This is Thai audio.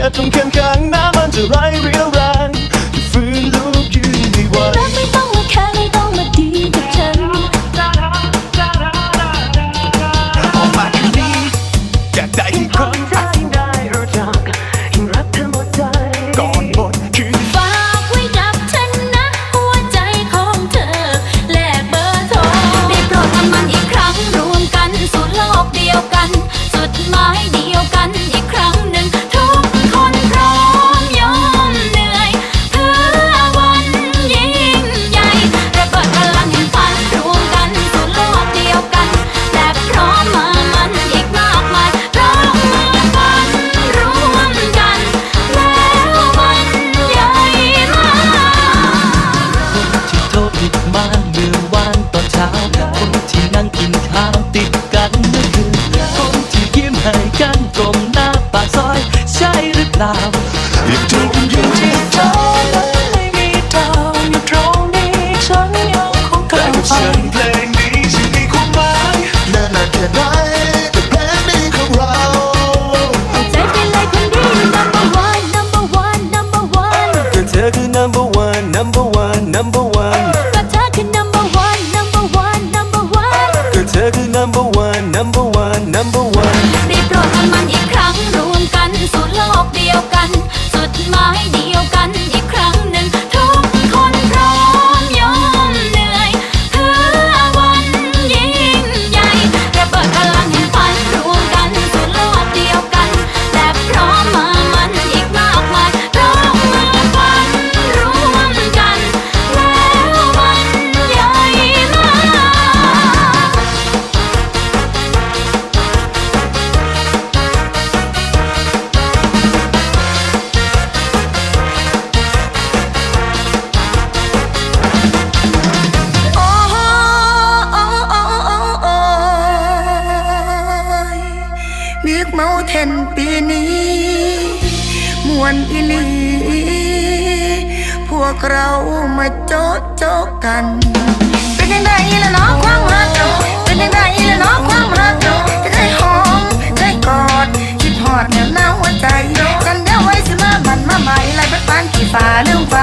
จ็บจนเข็นกลางน้ำมันจะไหลเรีย 나와 กัน วนอีลี พวกเรามาโจ๊ะโจ๊ะกัน เป็นยังไงล่ะเนาะความรักเราเป็นยังไงล่ะเนาะความรักเราจะได้หอมได้กอดคิดหอดแนวหน้าหัวใจกันเดี๋ยวไว้สิมาบันมาใหม่ไล่บัดปานกี่ฟ้าเรื่องฟ้า